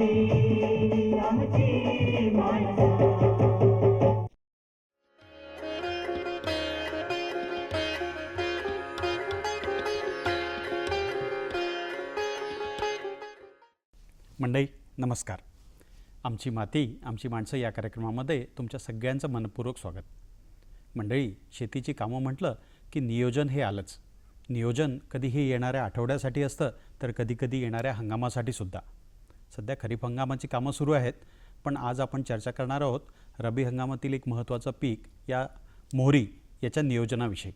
मंडई नमस्कार. आमची माती आमची माणसं या कार्यक्रमामध्ये तुमच्या सगळ्यांचं मनपूर्वक स्वागत. मंडळी शेतीची कामं म्हटलं की नियोजन हे आलंच. नियोजन कधीही येणाऱ्या आठवड्यासाठी असतं तर कधीकधी येणाऱ्या हंगामासाठी सुद्धा. सध्या खरीप हंगामाची कामं सुरू आहेत पण आज आपण चर्चा करणार आहोत रब्बी हंगामातील एक महत्त्वाचं पीक या मोहरी याच्या नियोजनाविषयी.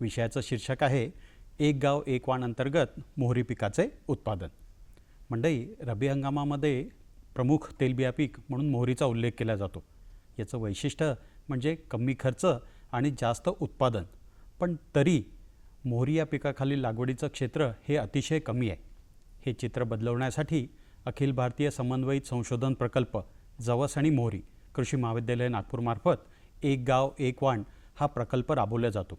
विषयाचं शीर्षक आहे एक गाव एक वाण अंतर्गत मोहरी पिकाचे उत्पादन. मंडई रब्बी हंगामामध्ये प्रमुख तेलबिया पीक म्हणून मोहरीचा उल्लेख केला जातो. याचं वैशिष्ट्य म्हणजे कमी खर्च आणि जास्त उत्पादन. पण तरी मोहरी या पिकाखालील लागवडीचं क्षेत्र हे अतिशय कमी आहे. हे चित्र बदलवण्यासाठी अखिल भारतीय समन्वयित संशोधन प्रकल्प जवस आणि मोहरी कृषी महाविद्यालय नागपूरमार्फत एक गाव एक वाण हा प्रकल्प राबवला जातो.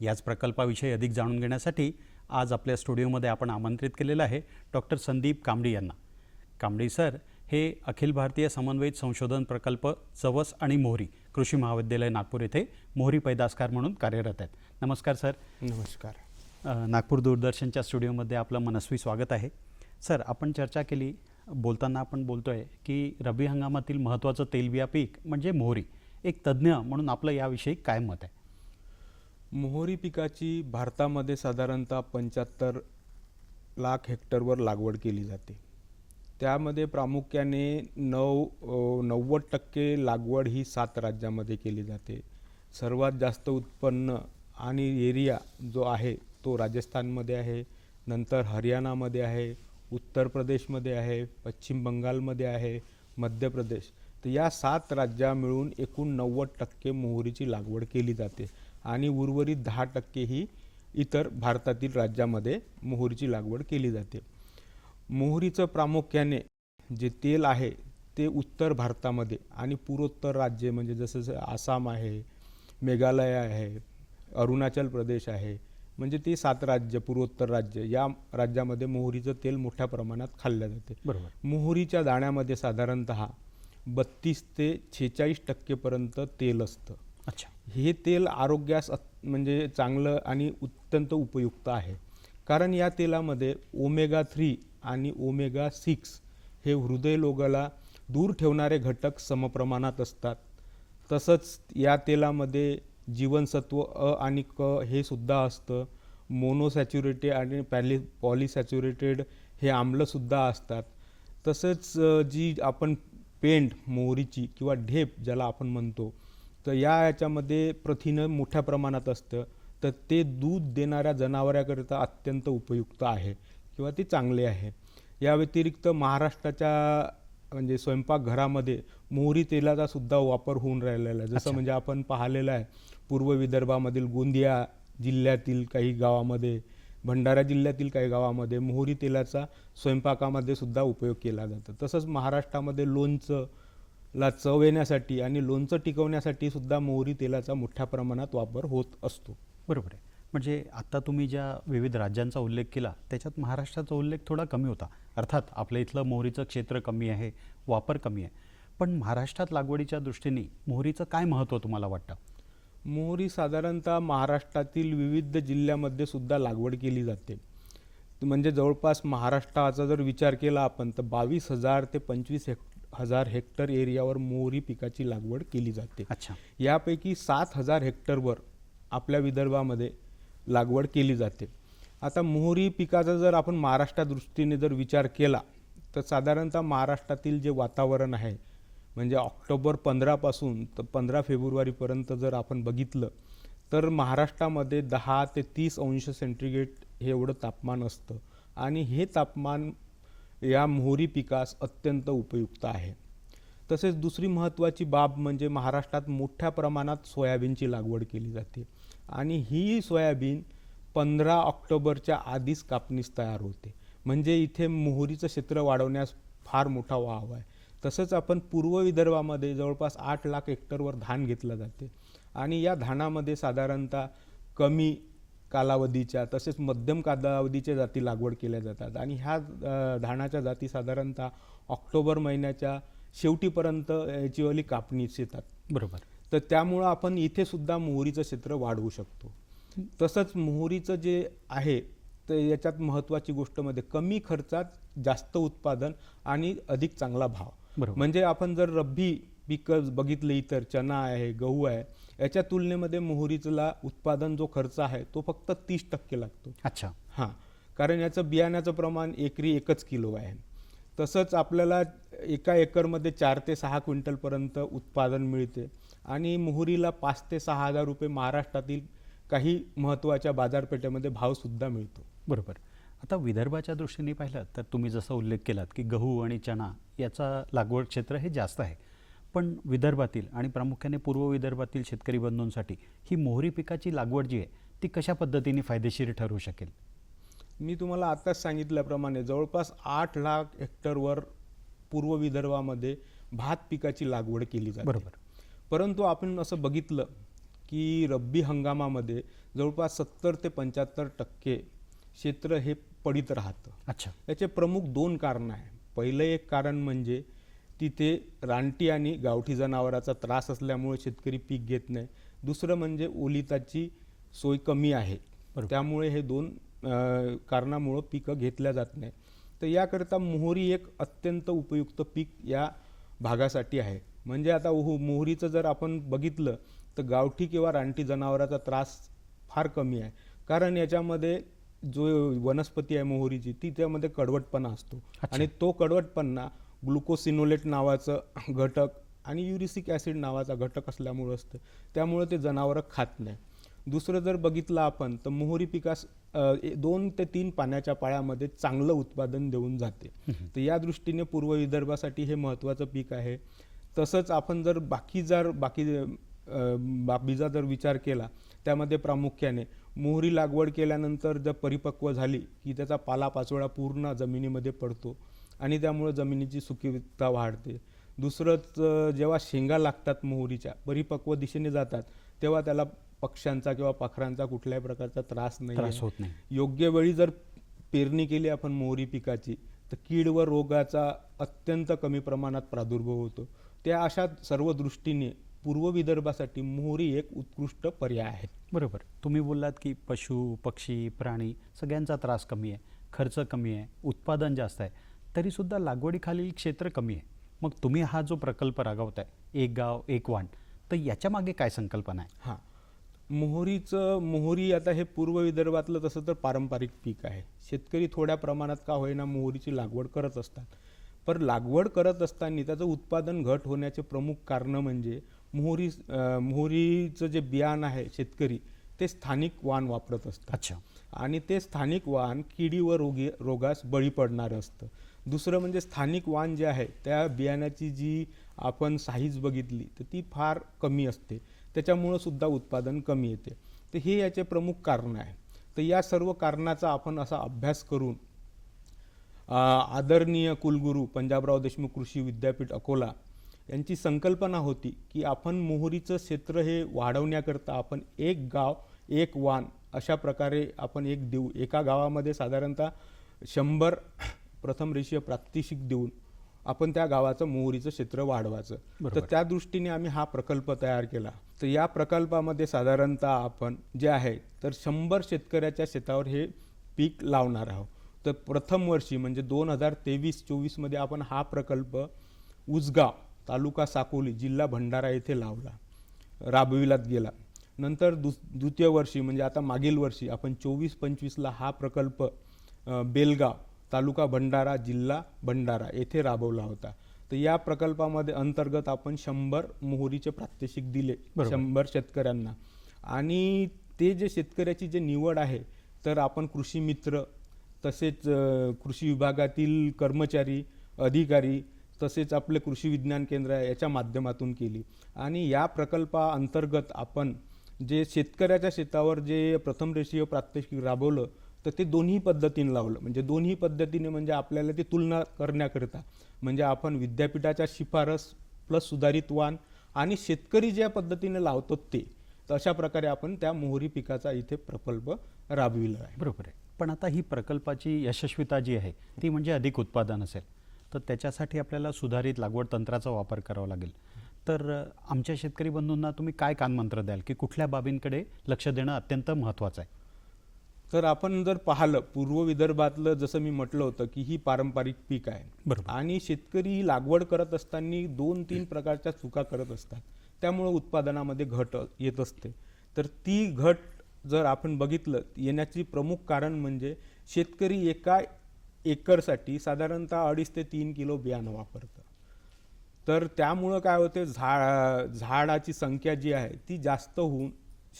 याच प्रकल्पाविषयी अधिक जाणून घेण्यासाठी आज आपल्या स्टुडिओमध्ये आपण आमंत्रित केलेलं आहे डॉक्टर संदीप कांबडी यांना. कांबडी सर हे अखिल भारतीय समन्वयित संशोधन प्रकल्प जवस आणि मोहरी कृषी महाविद्यालय नागपूर येथे मोहरी पैदासकार म्हणून कार्यरत आहेत. नमस्कार सर. नमस्कार. नागपूर दूरदर्शनच्या स्टुडिओमध्ये आपलं मनस्वी स्वागत आहे. सर आपण चर्चा केली बोलताना आपण बोलतो आहे की रब्बी हंगामातील महत्त्वाचं तेलबिया पीक म्हणजे मोहरी एक तज्ज्ञ म्हणून आपलं याविषयी काय मत आहे? मोहरी पिकाची भारतामध्ये साधारणतः पंच्याहत्तर लाख हेक्टरवर लागवड केली जाते. त्यामध्ये प्रामुख्याने नऊ नव्वद टक्के लागवड ही सात राज्यामध्ये केली जाते. सर्वात जास्त उत्पन्न आणि एरिया जो आहे तो राजस्थानमध्ये आहे नंतर हरियाणामध्ये आहे उत्तर प्रदेशमध्ये आहे पश्चिम बंगालमध्ये आहे मध्य प्रदेश. तर या सात राज्या मिळून एकूण नव्वद टक्के मोहरीची लागवड केली जाते आणि उर्वरित दहा टक्के ही इतर भारतातील राज्यामध्ये मोहरीची लागवड केली जाते. मोहरीचं प्रामुख्याने जे तेल आहे ते उत्तर भारतामध्ये आणि पूर्वोत्तर राज्ये म्हणजे जसं जसं आसाम आहे मेघालय आहे अरुणाचल प्रदेश आहे म्हणजे ती सात राज्य पूर्वोत्तर राज्य या राज्यामध्ये मोहरीचं तेल मोठ्या प्रमाणात खाल्लं जाते. बरोबर. मोहरीच्या दाण्यामध्ये साधारणत बत्तीस ते छेचाळीस टक्केपर्यंत तेल असतं. अच्छा. हे तेल आरोग्यास म्हणजे चांगलं आणि अत्यंत उपयुक्त आहे. कारण या तेलामध्ये ओमेगा थ्री आणि ओमेगा सिक्स हे हृदयरोगाला दूर ठेवणारे घटक समप्रमाणात असतात. तसंच या तेलामध्ये जीवनसत्व अ आणि क हे सुद्धा असतं. मोनोसॅच्युरेटेड आणि पॅली पॉलिसॅच्युरेटेड हे आम्लसुद्धा असतात. तसंच जी आपण पेंड मोहरीची किंवा ढेप ज्याला आपण म्हणतो तर या याच्यामध्ये प्रथिनं मोठ्या प्रमाणात असतं. तर ते दूध देणाऱ्या जनावराकरिता अत्यंत उपयुक्त आहे किंवा ते चांगले आहे. या व्यतिरिक्त महाराष्ट्राच्या म्हणजे स्वयंपाकघरामध्ये मोहरी तेलाचा सुद्धा वापर होऊन राहिलेला आहे. जसं. म्हणजे आपण पाहिलेलं आहे पूर्व विदर्भामधील गोंदिया जिल्ह्यातील काही गावामध्ये भंडारा जिल्ह्यातील काही गावामध्ये मोहरी तेलाचा स्वयंपाकामध्ये सुद्धा उपयोग केला जातो. तसंच महाराष्ट्रामध्ये लोणचं ला चव येण्यासाठी आणि लोणचं टिकवण्यासाठी सुद्धा मोहरी तेलाचा मोठ्या प्रमाणात वापर होत असतो. बरोबर आहे. म्हणजे आत्ता तुम्ही ज्या विविध राज्यांचा उल्लेख केला त्याच्यात महाराष्ट्राचा उल्लेख थोडा कमी होता. अर्थात आपल्या इथलं मोहरीचं क्षेत्र कमी आहे वापर कमी आहे. पण महाराष्ट्रात लागवडीच्या दृष्टीने मोहरीचं काय महत्त्व तुम्हाला वाटतं? मोहरी साधारणतः महाराष्ट्रातील विविध जिल्ह्यामध्ये सुद्धा लागवड केली जाते. म्हणजे जवळपास महाराष्ट्राचा जर विचार केला आपण तर बावीस हजार ते पंचवीस हेक् हजार हेक्टर एरियावर मोहरी पिकाची लागवड केली जाते. अच्छा. यापैकी सात हजार हेक्टरवर आपल्या विदर्भामध्ये लागवड केली जाते. आता मोहरी पिकाचा जर आपण महाराष्ट्रा दृष्टीने जर विचार केला तर साधारणतः महाराष्ट्रातील जे वातावरण आहे म्हणजे ऑक्टोबर पंधरापासून तर पंधरा फेब्रुवारीपर्यंत जर आपण बघितलं तर महाराष्ट्रामध्ये दहा ते तीस अंश सेंटीग्रेड हे एवढं तापमान असतं. आणि हे तापमान या मोहरी पिकास अत्यंत उपयुक्त आहे. तसेच दुसरी महत्त्वाची बाब म्हणजे महाराष्ट्रात मोठ्या प्रमाणात सोयाबीनची लागवड केली जाते. आणि ही सोयाबीन पंधरा ऑक्टोबरच्या आधीच कापणीस तयार होते. म्हणजे इथे मोहरीचं क्षेत्र वाढवण्यास फार मोठा वाव आहे. तसंच आपण पूर्व विदर्भामध्ये जवळपास आठ लाख हेक्टरवर धान घेतलं जाते. आणि या धानामध्ये साधारणतः कमी कालावधीच्या तसेच मध्यम कालावधीच्या जाती लागवड केल्या जातात. आणि ह्या धानाच्या जाती साधारणतः ऑक्टोबर महिन्याच्या शेवटीपर्यंत याचीवाली कापणीस येतात. बरोबर. तर त्यामुळं आपण इथे सुद्धा मोहरीचं क्षेत्र वाढवू शकतो. तसंच मोहरीचं जे आहे तर याच्यात महत्त्वाची गोष्ट म्हणजे कमी खर्चात जास्त उत्पादन आणि अधिक चांगला भाव. म्हणजे आपण जर रब्बी पिकं बघितले इतर चना आहे गहू आहे याच्या तुलनेमध्ये मोहरीचला उत्पादन जो खर्च आहे तो फक्त तीस टक्के लागतो. अच्छा. हां. कारण याचं बियाण्याचं प्रमाण एकरी एकच किलो आहे. तसंच आपल्याला एका एकरमध्ये चार ते सहा क्विंटलपर्यंत उत्पादन मिळते आणि मोहरीला पाच ते सहा हजार रुपये महाराष्ट्रातील काही महत्त्वाच्या बाजारपेठेमध्ये भावसुद्धा मिळतो. बरोबर. आता विदर्भाच्या दृष्टीने पाहिलं तर तुम्ही जसा उल्लेख केलात की गहू आणि चणा याचा लागवड क्षेत्र हे जास्त आहे. पण विदर्भातील आणि प्रामुख्याने पूर्व विदर्भातील शेतकरी बंधूंसाठी ही मोहरी पिकाची लागवड जी आहे ती कशा पद्धतीने फायदेशीर ठरू शकेल? मी तुम्हाला आताच सांगितल्याप्रमाणे जवळपास आठ लाख हेक्टरवर पूर्व विदर्भामध्ये भात पिकाची लागवड केली जाते. बरोबर. परंतु आपण असं बघितलं की रब्बी हंगामामध्ये जवळपास सत्तर ते पंच्याहत्तर टक्के क्षेत्र हे पडीत राहतं. अच्छा. याचे प्रमुख दोन कारण आहे. पहिलं एक कारण म्हणजे तिथे रानटी आणि गावठी जनावराचा त्रास असल्यामुळे शेतकरी पीक घेत नाही. दुसरं म्हणजे ओलिताची सोय कमी आहे. त्यामुळे हे दोन कारणामुळं पिकं घेतल्या जात नाही. तर याकरिता मोहरी एक अत्यंत उपयुक्त पीक या भागासाठी आहे. म्हणजे आता ओहो मोहरीचं जर आपण बघितलं तर गावठी किंवा रानटी जनावराचा त्रास फार कमी आहे. कारण याच्यामध्ये जो वनस्पती आहे मोहरीची ती त्यामध्ये कडवटपणा असतो. आणि तो कडवटपणा ग्लुकोसिनोलेट नावाचं घटक आणि युरिसिक ॲसिड नावाचा घटक असल्यामुळं असतं. त्यामुळं ते जनावरं खात नाही. दुसरं जर बघितलं आपण तर मोहरी पिकास दोन ते तीन पाण्याच्या पाळ्यामध्ये चांगलं उत्पादन देऊन जाते. तर या दृष्टीने पूर्व विदर्भासाठी हे महत्त्वाचं पीक आहे. तसंच आपण जर बाकी जर बाकी बाबीचा जर विचार केला त्यामध्ये प्रामुख्याने मोहरी लागवड केल्यानंतर जर परिपक्व झाली की त्याचा पालापाचोळा पूर्ण जमिनीमध्ये पडतो आणि त्यामुळे जमिनीची सुपीकता वाढते. दुसरंच जेव्हा शेंगा लागतात मोहरीच्या परिपक्व दिशेने जातात तेव्हा त्याला पक्ष्यांचा किंवा पाखरांचा कुठल्याही प्रकारचा त्रास नाही. होत नाही. योग्य वेळी जर पेरणी केली आपण मोहरी पिकाची तर कीड व रोगाचा अत्यंत कमी प्रमाणात प्रादुर्भाव होतो. त्या अशा सर्व दृष्टीने पूर्व विदर्भासाठी मोहरी एक उत्कृष्ट पर्याय आहे. बरोबर. तुम्ही बोललात की पशु पक्षी प्राणी सगळ्यांचा त्रास कमी आहे खर्च कमी आहे उत्पादन जास्त आहे. तरीसुद्धा लागवडीखालील क्षेत्र कमी आहे. मग तुम्ही हा जो प्रकल्प रागवताय एक गाव एक वाण तर याच्या मागे काय संकल्पना आहे? हां. मोहरीचं मोहरी आता हे पूर्व विदर्भातलं तसं तर पारंपरिक पीक आहे. शेतकरी थोड्या प्रमाणात का होईना मोहरीची लागवड करत असतात. पण लागवड करत असताना त्याचं उत्पादन घट होण्याचे प्रमुख कारणं म्हणजे मोहरी मोहरीचं जे बियाण आहे शेतकरी ते स्थानिक वाण वापरत असतात अच्छा. आणि ते स्थानिक वाण किडी व रोगी रोगास बळी पडणारं असतं. दुसरं म्हणजे स्थानिक वाण जे आहे त्या बियाण्याची जी आपण साईज बघितली तर ती फार कमी असते. त्याच्यामुळं सुद्धा उत्पादन कमी येते. तर हे याचे प्रमुख कारण आहे. तर या सर्व कारणाचा आपण असा अभ्यास करून आदरणीय कुलगुरू पंजाबराव देशमुख कृषी विद्यापीठ अकोला यांची संकल्पना होती की आपण मोहरीचं क्षेत्र हे वाढवण्याकरता आपण एक गाव एक वाण अशा प्रकारे आपण एक देऊ. एका गावामध्ये साधारणतः शंभर प्रथम रेषीय प्रात्यक्षिक देऊन आपण त्या गावाचं मोहरीचं क्षेत्र वाढवायचं. तर. त्या दृष्टीने आम्ही हा प्रकल्प तयार केला. तर या प्रकल्पामध्ये साधारणतः आपण जे आहे तर शंभर शेतकऱ्याच्या शेतावर हे पीक लावणार आहोत. तर प्रथम वर्षी म्हणजे दोन हजार तेवीस चोवीसमध्ये आपण हा प्रकल्प उजगाव तालुका साकोली जिल्हा भंडारा येथे लावला. राबविलात गेला. नंतर दुस द्वितीय वर्षी म्हणजे आता मागील वर्षी आपण चोवीस पंचवीसला हा प्रकल्प बेलगाव तालुका भंडारा जिल्हा भंडारा येथे राबवला होता. तर या प्रकल्पामध्ये अंतर्गत आपण शंभर मोहरीचे प्रात्यक्षिक दिले. शंभर शेतकऱ्यांना. आणि ते जे शेतकऱ्याची जे निवड आहे तर आपण कृषी मित्र तसेच कृषी विभागातील कर्मचारी अधिकारी तसेच आपले कृषी विज्ञान केंद्र आहे याच्या माध्यमातून केली. आणि या प्रकल्पाअंतर्गत आपण जे शेतकऱ्याच्या शेतावर जे प्रथम रेषीय प्रात्यक्षिक राबवलं तर ते दोन्ही पद्धतीने लावलं. म्हणजे दोन्ही पद्धतीने म्हणजे आपल्याला ती तुलना करण्याकरिता. म्हणजे आपण विद्यापीठाच्या शिफारस प्लस सुधारित वाण आणि शेतकरी ज्या पद्धतीने लावतो ते तर अशा प्रकारे आपण त्या मोहरी पिकाचा इथे प्रकल्प राबविला आहे. बरोबर आहे. पण आता ही प्रकल्पाची यशस्वीता जी आहे ती म्हणजे अधिक उत्पादन असेल. तर त्याच्यासाठी आपल्याला सुधारित लागवड तंत्राचा वापर करावा लागेल. तर आमच्या शेतकरी बंधूंना तुम्ही काय कानमंत्र द्याल? की कुठल्या बाबींकडे लक्ष देणं अत्यंत महत्त्वाचं आहे? तर आपण जर पाहिलं पूर्व विदर्भातलं जसं मी म्हटलं होतं की ही पारंपरिक पीक आहे. बरोबर. आणि शेतकरी ही लागवड करत असताना दोन तीन प्रकारच्या चुका करत असतात. त्यामुळे उत्पादनामध्ये घट येत असते. तर ती घट जर आपण बघितलं येण्याची प्रमुख कारण म्हणजे शेतकरी एका एकरसाठी साधारणतः अडीच ते तीन किलो बियाणं वापरतं. तर त्यामुळं काय होते झा झाडाची संख्या जी आहे ती जास्त होऊन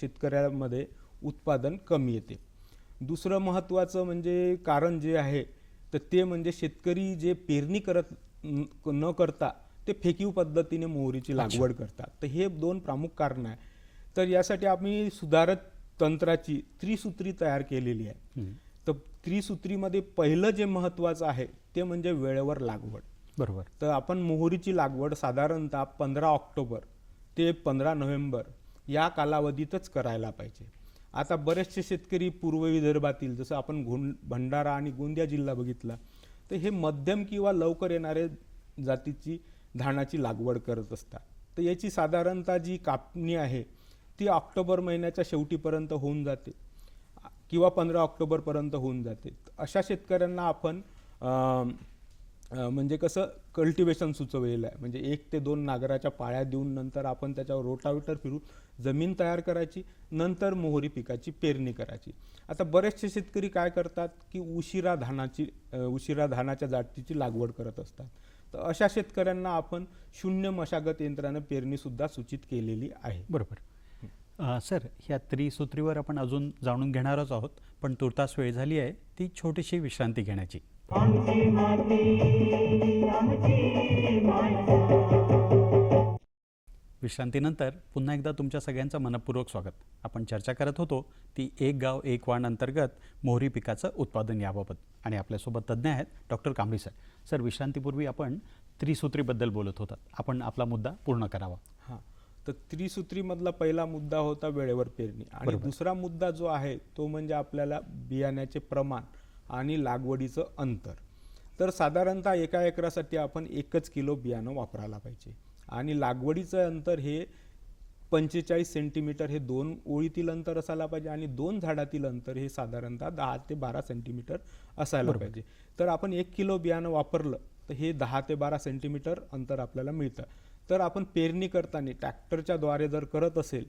शेतकऱ्यामध्ये उत्पादन कमी येते. दुसरं महत्त्वाचं म्हणजे कारण जे आहे तर ते म्हणजे शेतकरी जे पेरणी करत न न करता ते फेकीव पद्धतीने मोहरीची लागवड करतात. तर हे दोन प्रमुख कारण आहे. तर यासाठी आम्ही सुधारक तंत्राची त्रिसूत्री तयार केलेली आहे. तर त्रिसूत्रीमध्ये पहिलं जे महत्त्वाचं आहे ते म्हणजे वेळेवर लागवड. बरोबर. तर आपण मोहरीची लागवड साधारणतः पंधरा ऑक्टोबर ते पंधरा नोव्हेंबर या कालावधीतच करायला पाहिजे. आता बरेचसे शेतकरी पूर्व विदर्भातील जसं आपण गों भंडारा आणि गोंदिया जिल्हा बघितला तर हे मध्यम किंवा लवकर येणारे जातीची धानाची लागवड करत असतात. तर याची साधारणतः जी कापणी आहे ती ऑक्टोबर महिन्याच्या शेवटीपर्यंत होऊन जाते. किंवा पंधरा ऑक्टोबरपर्यंत होऊन जाते. अशा शेतकऱ्यांना आपण म्हणजे कसं कल्टिवेशन सुचवलेलं आहे. म्हणजे एक ते दोन नागराच्या पाळ्या देऊन नंतर आपण त्याच्यावर रोटावेटर फिरून जमीन तयार करायची नंतर मोहरी पिकाची पेरणी करायची. आता बरेचसे शेतकरी काय करतात की उशिरा धानाची उशिरा धानाच्या जातीची लागवड करत असतात. तर अशा शेतकऱ्यांना आपण शून्य मशागत यंत्रानं पेरणीसुद्धा सूचित केलेली आहे. बरोबर. सर ह्या त्रिसूत्रीवर आपण अजून जाणून घेणारच आहोत पण तुर्तास वेळ झाली आहे ती छोटीशी विश्रांती घेण्याची. विश्रांतीनंतर पुन्हा एकदा तुमच्या सगळ्यांचं मनपूर्वक स्वागत. आपण चर्चा करत होतो ती एक गाव एक वाण अंतर्गत मोहरी पिकाचं उत्पादन याबाबत. आणि आपल्यासोबत तज्ज्ञ आहेत डॉक्टर कांबळी सर. सर विश्रांतीपूर्वी आपण त्रिसूत्रीबद्दल बोलत होतात. आपण आपला मुद्दा पूर्ण करावा. तर त्रिसूत्रीमधला पहिला मुद्दा होता वेळेवर पेरणी. आणि. दुसरा मुद्दा जो आहे तो म्हणजे आपल्याला बियाण्याचे प्रमाण आणि लागवडीचं अंतर. तर साधारणतः एका एकरासाठी आपण एकच किलो बियाणं वापरायला पाहिजे. आणि लागवडीचं अंतर हे पंचेचाळीस सेंटीमीटर हे दोन ओळीतील अंतर असायला पाहिजे आणि दोन झाडातील अंतर हे साधारणतः दहा ते बारा सेंटीमीटर असायला. पाहिजे. तर आपण एक किलो बियाणं वापरलं तर हे दहा ते बारा सेंटीमीटर अंतर आपल्याला मिळतं. तर आपण पेरणी करताना ट्रॅक्टरच्या द्वारे जर करत असेल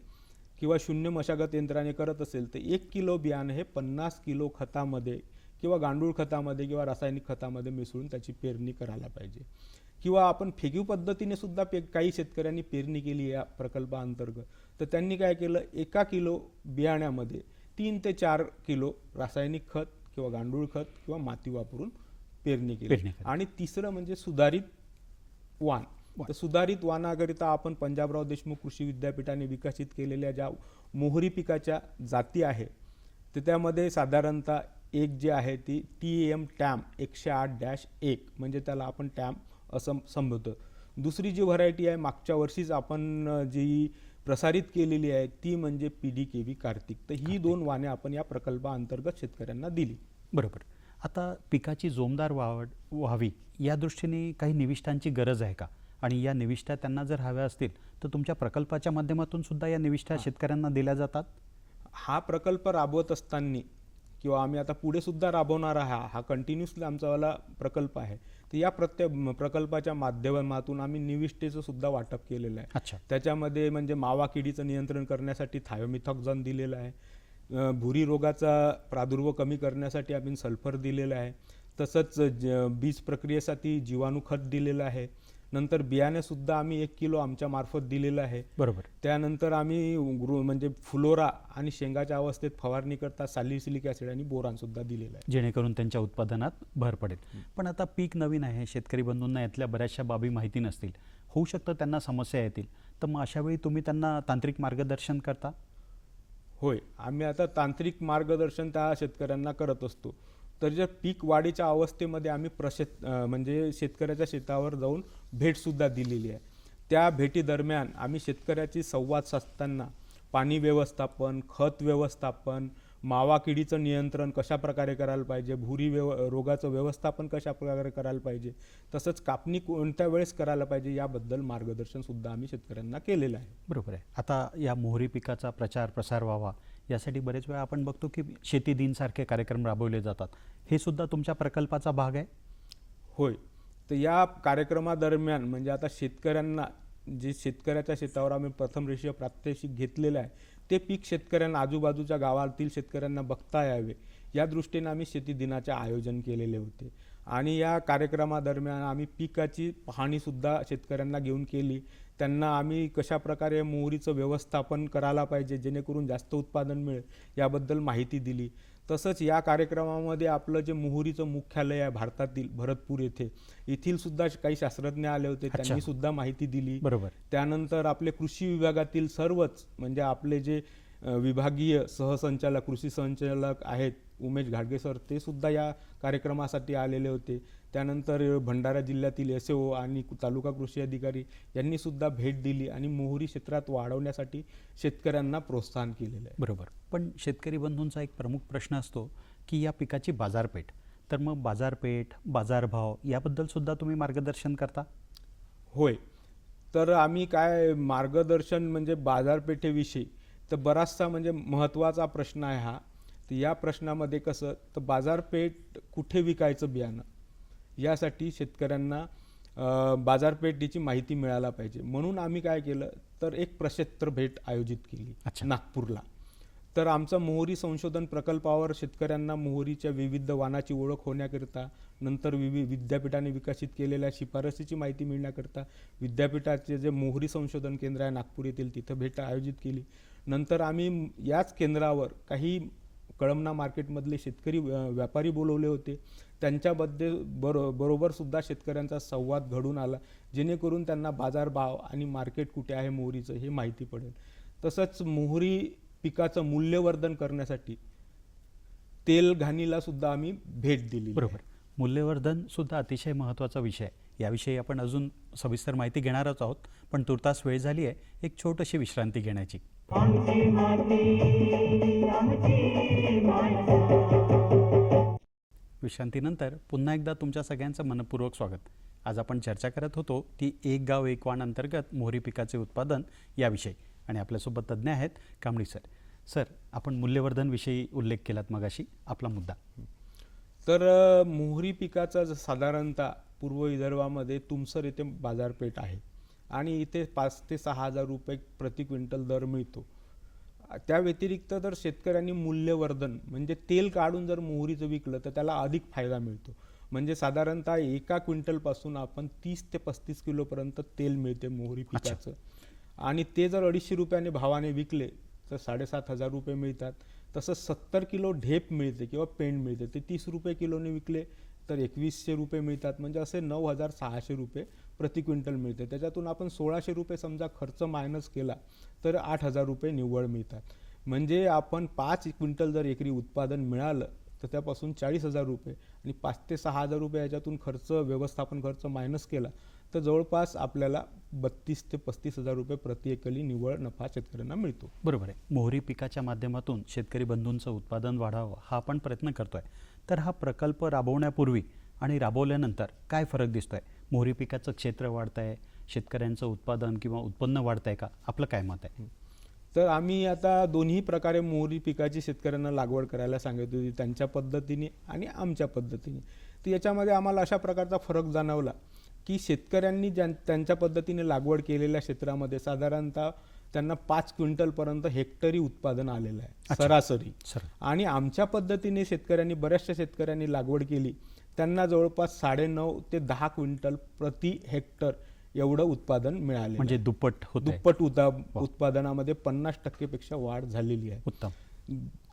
किंवा शून्य मशागत यंत्राने करत असेल तर एक किलो बियाणं हे पन्नास किलो खतामध्ये किंवा गांडूळ खतामध्ये किंवा रासायनिक खतामध्ये मिसळून त्याची पेरणी करायला पाहिजे. किंवा आपण फेकीव पद्धतीने सुद्धा पे काही शेतकऱ्यांनी पेरणी केली या प्रकल्पाअंतर्गत तर त्यांनी काय केलं? एका किलो बियाण्यामध्ये तीन ते चार किलो रासायनिक खत किंवा गांडूळ खत किंवा माती वापरून पेरणी केली. पेरणी केली. आणि तिसरं म्हणजे सुधारित वाण. तर सुधारित वाणाकरिता आपण पंजाबराव देशमुख कृषी विद्यापीठाने विकसित केलेल्या ज्या मोहरी पिकाच्या जाती आहे तर त्यामध्ये साधारणतः एक जी आहे ती टी एम टॅम एकशे आठ डॅश एक म्हणजे त्याला आपण टॅम असं संबोधतो. दुसरी जी व्हरायटी आहे मागच्या वर्षीच आपण जी प्रसारित केलेली आहे ती म्हणजे P D K V Karthik. तर ही दोन वाणे आपण या प्रकल्पाअंतर्गत शेतकऱ्यांना दिली. बरोबर. आता पिकाची जोमदार वाढ व्हावी या दृष्टीने काही निविष्ठांची गरज आहे का? आणि या निविष्ठा त्यांना जर हव्या असतील तर तुमच्या प्रकल्पाच्या माध्यमातून सुद्धा या निविष्ठा शेतकऱ्यांना दिल्या जातात? हा प्रकल्प राबवत असताना किंवा आम्ही आता पुढे सुद्धा राबवणार आहे हा कंटिन्युअसली आमचावाला प्रकल्प आहे. तर या प्रत्येक प्रकल्पाच्या माध्यमातून आम्ही निविष्ठेचं सुद्धा वाटप केलेलं आहे. अच्छा. त्याच्यामध्ये म्हणजे मावा किडीचं नियंत्रण करण्यासाठी थायोमिथॉक्झॉन दिलेलं आहे. भुरी रोगाचा प्रादुर्भाव कमी करण्यासाठी आम्ही सल्फर दिलेलं आहे. तसंच ज बीज प्रक्रियेसाठी जीवाणू खत दिलेलं आहे. नंतर बियाणे सुद्धा आम्ही एक किलो आमच्या मार्फत दिलेलं आहे. बरोबर. त्यानंतर आम्ही म्हणजे फ्लोरा आणि शेंगाच्या अवस्थेत फवारणी करता सॅलिसिलिक ॲसिड आणि बोरान सुद्धा दिलेलं आहे. जेणेकरून त्यांच्या उत्पादनात भर पडेल. पण आता पीक नवीन आहे शेतकरी बंधूंना यातल्या बऱ्याचशा बाबी माहिती नसतील. होऊ शकतं त्यांना समस्या येतील. तर मग अशावेळी तुम्ही त्यांना तांत्रिक मार्गदर्शन करता? होय. आम्ही आता तांत्रिक मार्गदर्शन त्या शेतकऱ्यांना करत असतो. तर ज्या पीक वाढीच्या अवस्थेमध्ये आम्ही प्रशेत म्हणजे शेतकऱ्याच्या शेतावर जाऊन भेटसुद्धा दिलेली आहे. त्या भेटीदरम्यान आम्ही शेतकऱ्याची संवाद साधताना पाणी व्यवस्थापन खत व्यवस्थापन मावा किडीचं नियंत्रण कशा प्रकारे करायला पाहिजे भुरी व्यव रोगाचं व्यवस्थापन कशा प्रकारे करायला पाहिजे तसंच कापणी कोणत्या वेळेस करायला पाहिजे याबद्दल मार्गदर्शनसुद्धा आम्ही शेतकऱ्यांना केलेलं आहे. बरोबर आहे. आता या मोहरी पिकाचा प्रचार प्रसार व्हावा यासाठी बरेच वेळा आपण बघतो की शेती दिनसारखे कार्यक्रम राबवले जातात. हे सुद्धा तुमच्या प्रकल्पाचा भाग आहे? होय. तर या कार्यक्रमादरम्यान म्हणजे आता शेतकऱ्यांना जे शेतकऱ्याच्या शेतावर आम्ही प्रथम रेषीय प्रात्यक्षिक घेतलेलं आहे ते पीक शेतकऱ्यांना आजूबाजूच्या गावातील शेतकऱ्यांना बघता यावे. या दृष्टीने आम्ही शेती दिनाचे आयोजन केलेले होते. आणि या कार्यक्रमादरम्यान आम्ही पिकाची पाहणीसुद्धा शेतकऱ्यांना घेऊन केली. त्यांना आम्ही कशा प्रकारे मोहरीचं व्यवस्थापन करायला पाहिजे जेणेकरून जास्त उत्पादन मिळेल याबद्दल माहिती दिली. तसंच या कार्यक्रमामध्ये आपलं जे मोहरीचं मुख्यालय आहे भारतातील भरतपूर येथे येथील सुद्धा काही शास्त्रज्ञ आले होते. त्यांनी सुद्धा माहिती दिली. बरोबर. त्यानंतर आपले कृषी विभागातील सर्वच म्हणजे आपले जे विभागीय सहसंचालक कृषी संचालक आहेत उमेश घाडगे सर ते सुद्धा या कार्यक्रमासाठी आलेले होते. त्यानंतर भंडारा जिल्ह्यातील एस ओ आणि तालुका कृषी अधिकारी यांनी सुद्धा भेट दिली आणि मोहरी क्षेत्रात वाढवण्यासाठी शेतकऱ्यांना प्रोत्साहन केलेलं आहे. बरोबर. पण शेतकरी बंधूंचा एक प्रमुख प्रश्न असतो की या पिकाची बाजारपेठ तर मग बाजारपेठ बाजारभाव याबद्दल सुद्धा तुम्ही मार्गदर्शन करता? होय. तर आम्ही काय मार्गदर्शन म्हणजे बाजारपेठेविषयी तर बराचसा म्हणजे महत्त्वाचा प्रश्न आहे हा. तर या प्रश्नामध्ये कसं तर बाजारपेठ कुठे विकायचं बियाणं? यासाठी शेतकऱ्यांना बाजारपेठेची माहिती मिळायला पाहिजे. म्हणून आम्ही काय केलं तर एक प्रक्षेत्र भेट आयोजित केली अच्छा. नागपूरला. तर आमचा मोहरी संशोधन प्रकल्पावर शेतकऱ्यांना मोहरीच्या विविध वाणाची ओळख होण्याकरिता नंतर विवि विद्यापीठाने विकसित केलेल्या शिफारसीची माहिती मिळण्याकरिता विद्यापीठाचे जे मोहरी संशोधन केंद्र आहे नागपूर येथील तिथं भेट आयोजित केली. नंतर आम्ही याच केंद्रावर काही कळमना मार्केटमधले शेतकरी व्यापारी बोलवले होते. त्यांच्याबद्दल बरो बरोबरसुद्धा शेतकऱ्यांचा संवाद घडून आला. जेणेकरून त्यांना बाजारभाव आणि मार्केट कुठे आहे मोहरीचं हे माहिती पडेल. तसंच मोहरी पिकाचं मूल्यवर्धन करण्यासाठी तेल घाणीला सुद्धा आम्ही भेट दिली बरोबर. मूल्यवर्धन सुद्धा अतिशय महत्त्वाचा विषय आहे. याविषयी आपण अजून सविस्तर माहिती घेणारच आहोत. पण तुर्तास वेळ झाली आहे एक छोटीशी विश्रांती घेण्याची. आमची माती आमची माणसं. विश्रांतीनंतर पुन्हा एकदा तुमच्या सगळ्यांचं मनपूर्वक स्वागत. आज आपण चर्चा करत होतो ती एक गाव एक वाण अंतर्गत मोहरी पिकाचे उत्पादन याविषयी. आणि आपल्यासोबत तज्ज्ञ आहेत कांबळी सर. सर आपण मूल्यवर्धनविषयी उल्लेख केलात मगाशी. आपला मुद्दा. तर मोहरी पिकाचा ज- साधारणतः पूर्व विदर्भामध्ये तुमसर येथे बाजारपेठ आहे. आणि इथे पाच ते सहा हजार रुपये प्रति क्विंटल दर मिळतो. त्या व्यतिरिक्त जर शेतकऱ्यांनी मूल्यवर्धन म्हणजे तेल काढून जर मोहरीचं विकलं तर त्याला अधिक फायदा मिळतो. म्हणजे साधारणतः एका क्विंटलपासून आपण तीस ते पस्तीस किलोपर्यंत तेल मिळते मोहरी पिकाचं. आणि ते जर अडीचशे रुपयाने भावाने विकले तर साडेसात हजार रुपये मिळतात. तसंच सत्तर किलो ढेप मिळते किंवा पेंड मिळते ते तीस रुपये किलोने विकले तर एकवीसशे रुपये मिळतात. म्हणजे असे नऊ हजार सहाशे रुपये प्रति क्विंटल मिळते. त्याच्यातून आपण सोळाशे रुपये समजा खर्च मायनस केला तर आठ हजार रुपये निव्वळ मिळतात. म्हणजे आपण पाच क्विंटल जर एकरी उत्पादन मिळालं तर त्यापासून चाळीस हजार रुपये आणि पाच ते सहा हजार रुपये याच्यातून खर्च व्यवस्थापन खर्च मायनस केला तर जवळपास आपल्याला बत्तीस ते पस्तीस हजार रुपये प्रति एकरी निव्वळ नफा शेतकऱ्यांना मिळतो. बरोबर आहे. मोहरी पिकाच्या माध्यमातून शेतकरी बंधूंचं उत्पादन वाढावं हा आपण प्रयत्न करतोय. तर हा प्रकल्प राबवण्यापूर्वी आणि राबवल्यानंतर काय फरक दिसतोय? मोहरी पिकाचं क्षेत्र वाढत आहे शेतकऱ्यांचं उत्पादन किंवा उत्पन्न वाढतंय का? आपलं काय मत आहे? तर आम्ही आता दोन्ही प्रकारे मोहरी पिकाची शेतकऱ्यांना लागवड करायला सांगत होती त्यांच्या पद्धतीने आणि आमच्या पद्धतीने. तर याच्यामध्ये आम्हाला अशा प्रकारचा फरक जाणवला की शेतकऱ्यांनी ज्यां त्यांच्या पद्धतीने लागवड केलेल्या क्षेत्रामध्ये साधारणतः त्यांना पाच क्विंटलपर्यंत हेक्टरी उत्पादन आलेलं आहे. सरासरी. सर. आणि आमच्या पद्धतीने शेतकऱ्यांनी बऱ्याचशा शेतकऱ्यांनी लागवड केली. त्यांना जवळपास साडेनऊ ते दहा क्विंटल प्रति हेक्टर एवढं उत्पादन मिळाले म्हणजे दुप्पट दुप्पट उता उत्पादनामध्ये पन्नास टक्केपेक्षा वाढ झालेली आहे. उत्तम.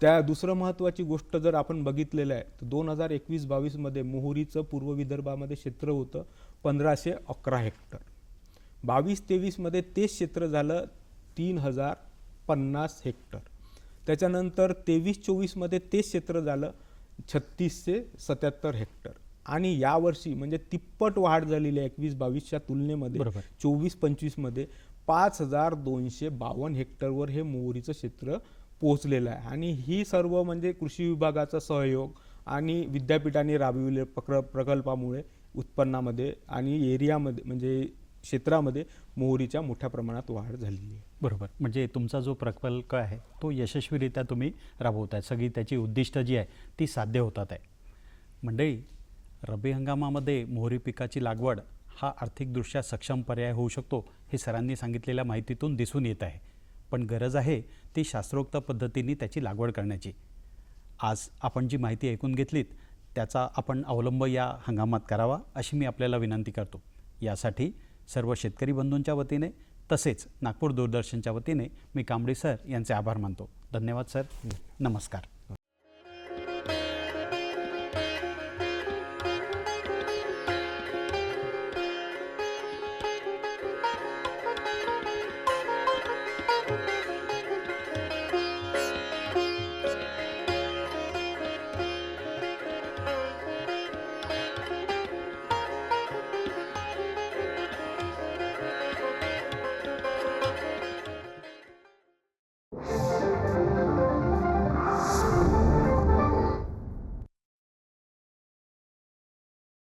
त्या दुसरं महत्त्वाची गोष्ट जर आपण बघितलेलं आहे तर दोन हजार एकवीस बावीसमध्ये मोहरीचं पूर्व विदर्भामध्ये क्षेत्र होतं पंधराशे अकरा हेक्टर. बावीस तेवीसमध्ये तेच क्षेत्र झालं तीन हजार पन्नास हेक्टर. त्याच्यानंतर तेवीस चोवीसमध्ये तेच क्षेत्र झालं छत्तीसशे सत्याहत्तर हेक्टर आणि यावर्षी म्हणजे तिप्पट वाढ झालेली आहे एकवीस बावीसच्या तुलनेमध्ये. चोवीस पंचवीसमध्ये पाच हजार दोनशे बावन्न हेक्टरवर हे मोहरीचं क्षेत्र पोहोचलेलं आहे आणि ही सर्व म्हणजे कृषी विभागाचा सहयोग आणि विद्यापीठाने राबविलेल्या प्रक्र प्रकल्पामुळे उत्पन्नामध्ये आणि एरियामध्ये म्हणजे क्षेत्रामध्ये मोहरीच्या मोठ्या प्रमाणात वाढ झालेली आहे. बरोबर. म्हणजे तुमचा जो प्रकल्प आहे तो यशस्वीरित्या तुम्ही राबवत आहे सगळी त्याची उद्दिष्ट जी आहे ती साध्य होतात आहे. मंडळी रब्बी हंगामामध्ये मोहरी पिकाची लागवड हा आर्थिकदृष्ट्या सक्षम पर्याय होऊ शकतो हे सरांनी सांगितलेल्या माहितीतून दिसून येत आहे. पण गरज आहे ती शास्त्रोक्त पद्धतीने त्याची लागवड करण्याची. आज आपण जी माहिती ऐकून घेतलीत त्याचा आपण अवलंब या हंगामात करावा अशी मी आपल्याला विनंती करतो. यासाठी सर्व शेतकरी बंधूंच्या वतीने तसेच नागपूर दूरदर्शनच्या वतीने मी कांबळे सर यांचे आभार मानतो. धन्यवाद सर. नमस्कार.